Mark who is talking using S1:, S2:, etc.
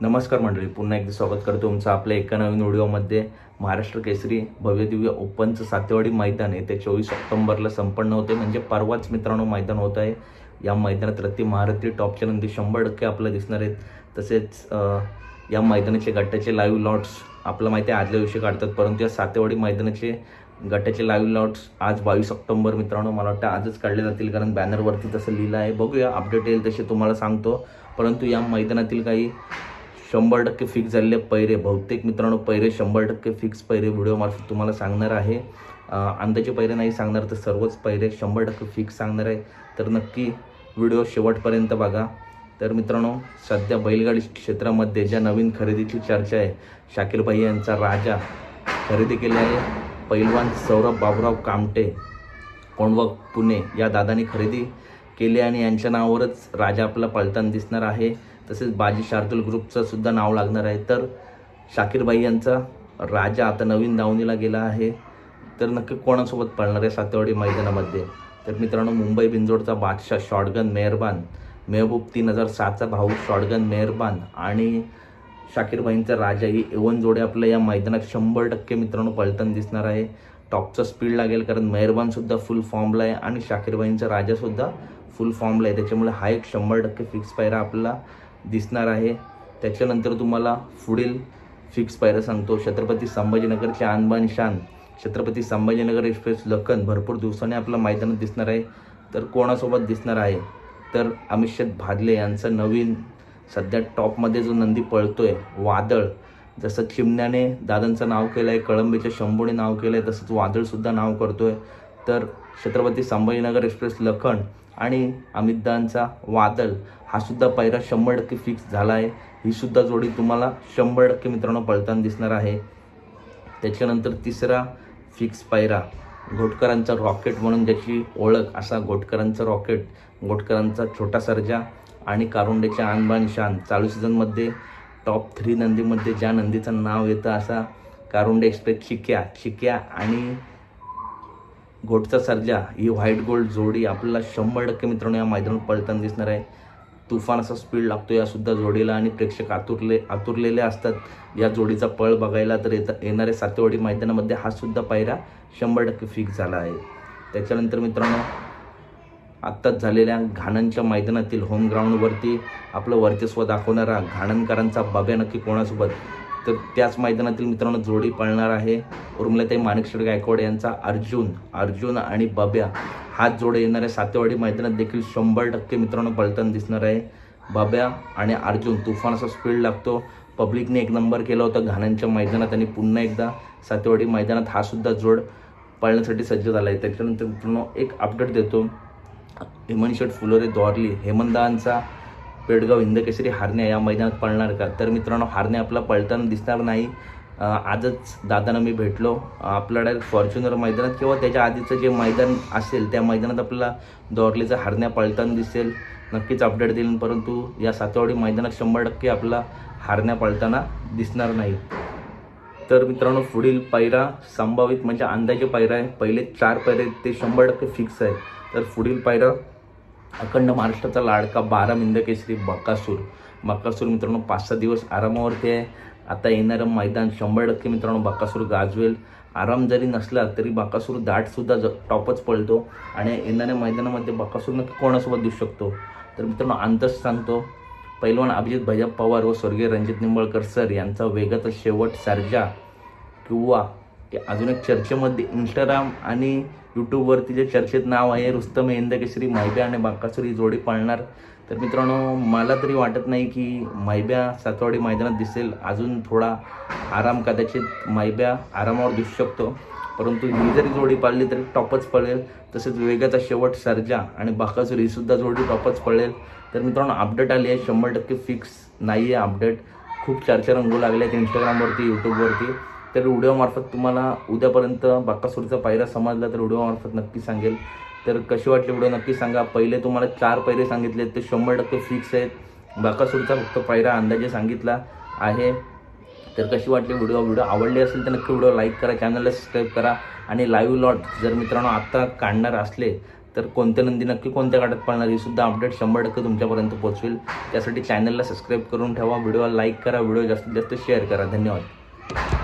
S1: नमस्कार मंडळी पुन्हा एकदा स्वागत करतो तुमचं आपल्या एका नवीन व्हिडिओमध्ये. महाराष्ट्र केसरी भव्यदिव्य ओपनचं सातेवाडी मैदान आहे. ते चोवीस ऑक्टोंबरला संपन्न होते म्हणजे परवाच मित्रांनो मैदान होत आहे. या मैदानात रत्ती महारथी टॉपच्या नंदी शंभर टक्के आपल्याला दिसणार आहेत. तसेच या मैदानाचे गट्ट्याचे लाईव्ह लॉट्स आपल्याला माहिती आहे आदल्या दिवशी काढतात. परंतु या सातेवाडी मैदानाचे गटाचे लाईव्ह लॉट्स आज बावीस ऑक्टोंबर मित्रांनो मला वाटतं आजच काढले जातील. कारण बॅनरवरती तसं लिहिलं आहे. बघूया अपडेट येईल तसे तुम्हाला सांगतो. परंतु या मैदानातील काही शंभर टक्के फिक्स झालेले पैरे बहुतेक मित्रांनो पैरे शंभर टक्के फिक्स पैरे व्हिडिओमार्फत तुम्हाला सांगणार आहे. अंदाजे पैरे नाही सांगणार तर सर्वच पैरे शंभर टक्के फिक्स सांगणार आहे. तर नक्की व्हिडिओ शेवटपर्यंत बघा. तर मित्रांनो सध्या बैलगाडी क्षेत्रामध्ये ज्या नवीन खरेदीची चर्चा आहे शाकीर भाई यांचा राजा खरेदी केली आहे. पैलवान सौरभ बाबुराव कामटे कोंडवा पुणे या दादानी खरेदी केली आणि यांच्या नावावरच राजा आपला पळताना दिसणार आहे. तसेच बाजी शार्दुल ग्रुपचं सुद्धा नाव लागणार आहे. तर शाकीरबाई यांचा राजा आता नवीन दावणीला गेला आहे. तर नक्की कोणासोबत पळणार आहे सातेवाडी मैदानामध्ये? तर मित्रांनो मुंबई बिंजोडचा बादशाह शॉटगन मेहरबान मेहबूब तीन हजार सातचा भाऊ शॉटगन मेहरबान आणि शाकीरबाईंचा राजा ही एवन जोडे आपल्या या मैदानात शंभर टक्के मित्रांनो पळताना दिसणार आहे. टॉपचा स्पीड लागेल कारण मेहरबानसुद्धा फुल फॉर्मला आहे आणि शाकीरबाईंचा राजासुद्धा फुल फॉर्मला आहे. त्याच्यामुळे हा एक शंभर टक्के फिक्स पायरा आपला दिसणार आहे. त्याच्यानंतर तुम्हाला पुढील फिक्स पायरा सांगतो. छत्रपती संभाजीनगरचे आणबान शान छत्रपती संभाजीनगर एक्सप्रेस लखन भरपूर दिवसांनी आपल्या मैदानात दिसणार आहे. तर कोणासोबत दिसणार आहे? तर अमितशेत भादले यांचा नवीन सध्या टॉपमध्ये जो नंदी पळतोय वादळ. जसं चिमण्याने दादांचं नाव केलं आहे कळंबीच्या शंभूने नाव केलं आहे तसंच वादळसुद्धा नाव करतोय. तर छत्रपती संभाजीनगर एक्सप्रेस लखन आणि अमितदांचा वादळ हा सुद्धा पैरा शंभर टक्के फिक्स झाला आहे ही सुद्धा जोडी तुम्हाला शंभर टक्के मित्रांनो पळताना दिसणार आहे. त्याच्यानंतर तिसरा फिक्स पायरा घोटकरांचा रॉकेट म्हणून ज्याची ओळख असा घोटकरांचा रॉकेट घोटकरांचा छोटा सर्जा आणि कारुंडेच्या आणबान शान. चालू सीझनमध्ये टॉप थ्री नंदीमध्ये ज्या नंदीचं नाव येतं असा कारुंडे एक्सप्रेस चिक्या चिक्या आणि घोटचा सर्जा ही व्हाईट गोल्ड जोडी आपल्याला शंभर टक्के मित्रांनो या मैदानात पळताना दिसणार आहे. तुफान असा स्पीड लागतो या सुद्धा जोडीला आणि प्रेक्षक आतुरले आतुरलेले असतात. या जोडीचा पळ बघायला तर येता येणाऱ्या सातेवाडी मैदानामध्ये हा सुद्धा पायरा शंभर टक्के फिक्स झाला आहे. त्याच्यानंतर मित्रांनो आत्ताच झालेल्या घाणांच्या मैदानातील होम ग्राउंडवरती आपलं वर्चस्व दाखवणारा घाणनकरांचा बाब्या नक्की कोणासोबत? तर त्याच मैदानातील मित्रांनो जोडी पळणार आहे. उर्मिलाताई माणिकशेठ गायकवाड यांचा अर्जुन अर्जुन आणि बब्या हाच जोडे येणाऱ्या सातेवाडी मैदानात देखील शंभर टक्के मित्रांनो पळताना दिसणार आहे. बाब्या आणि अर्जुन तुफान असा स्पीड लागतो. पब्लिकने एक नंबर केला होता घाण्यांच्या मैदानात आणि पुन्हा एकदा सातेवाडी मैदानात हा सुद्धा जोड पळण्यासाठी सज्ज झाला आहे. त्याच्यानंतर मित्रांनो एक अपडेट देतो. हेमंत शेठ फुलोरे द्वारली हेमंतांचा पेडगाव हिंदकेसरी हारण्या या मैदानात पळणार का? तर मित्रांनो हारण्या आपला पळताना दिसणार नाही. आजच दादांना मी भेटलो. आपला डायरेक्ट फॉर्च्युनर मैदानात किंवा त्याच्या आधीचं जे मैदान असेल त्या मैदानात आपल्याला दोरलीचा हारण्या पळताना दिसेल. नक्कीच अपडेट देईल परंतु या सातवाडी मैदानात शंभर टक्के आपला हारण्या पळताना दिसणार नाही. तर मित्रांनो पुढील पायरा संभावित म्हणजे अंदाजे पायरा आहे. पहिले चार पायरे ते शंभर टक्के फिक्स आहे. तर पुढील पायरा अखंड महाराष्ट्राचा लाडका बारा मिंदकेसरी बकासूर. बकासूर मित्रांनो पाच सहा दिवस आरामावरती आहे. आता येणारं मैदान शंभर टक्के मित्रांनो बकासूर गाजवेल. आराम जरी नसला तरी बकासूर दाटसुद्धा ज टॉपच पळतो आणि येणाऱ्या मैदानामध्ये बकासूर नक्की कोणासोबत देऊ शकतो? तर मित्रांनो अंतच सांगतो. पैलवान अभिजित भैया पवार व स्वर्गीय रणजित निंबळकर सर यांचा वेगाचा शेवट सर्जा किंवा की अजून एक चर्चेमध्ये इंस्टाग्राम आणि यूट्यूबवरती जे चर्चेत नाव आहे रुस्तम हिंदकेश्री मायब्या आणि बाकासूर ही जोडी पाळणार. तर मित्रांनो मला तरी वाटत नाही की मायब्या सातवाडी मैदानात दिसेल. अजून थोडा आराम कदाचित मायब्या आरामावर दिसू शकतो. परंतु ही जरी जोडी पाळली तरी टॉपच पळेल. तसेच वेगाचा शेवट सर्जा आणि बाकासूर ही सुद्धा जोडी टॉपच पळेल. तर मित्रांनो अपडेट आली आहे. शंभर टक्के फिक्स नाही आहे अपडेट. खूप चर्चा रंगू लागल्या आहेत इंस्टाग्रामवरती यूट्यूबवरती तर व्हिडिओमार्फत तुम्हाला उद्यापर्यंत बाकासूरचा पायरा समजला तर व्हिडिओमार्फत नक्की सांगेल. तर कशी वाटली व्हिडिओ नक्की सांगा. पहिले तुम्हाला चार पायरे सांगितले ते शंभर टक्के फिक्स आहेत. बाकासूरचा फक्त पायरा अंदाजे सांगितला आहे. तर कशी वाटली व्हिडिओ? व्हिडिओ आवडली असेल तर नक्की व्हिडिओ लाईक करा चॅनलला सबस्क्राईब करा. आणि लाईव्ह लॉट जर मित्रांनो आत्ता काढणार असले तर कोणत्या नंदी नक्की कोणत्या गाठात पळणार ही सुद्धा अपडेट शंभर टक्के तुमच्यापर्यंत पोहोचवेल. त्यासाठी चॅनलला सबस्क्राईब करून ठेवा. व्हिडिओला लाईक करा. व्हिडिओ जास्तीत जास्त शेअर करा. धन्यवाद.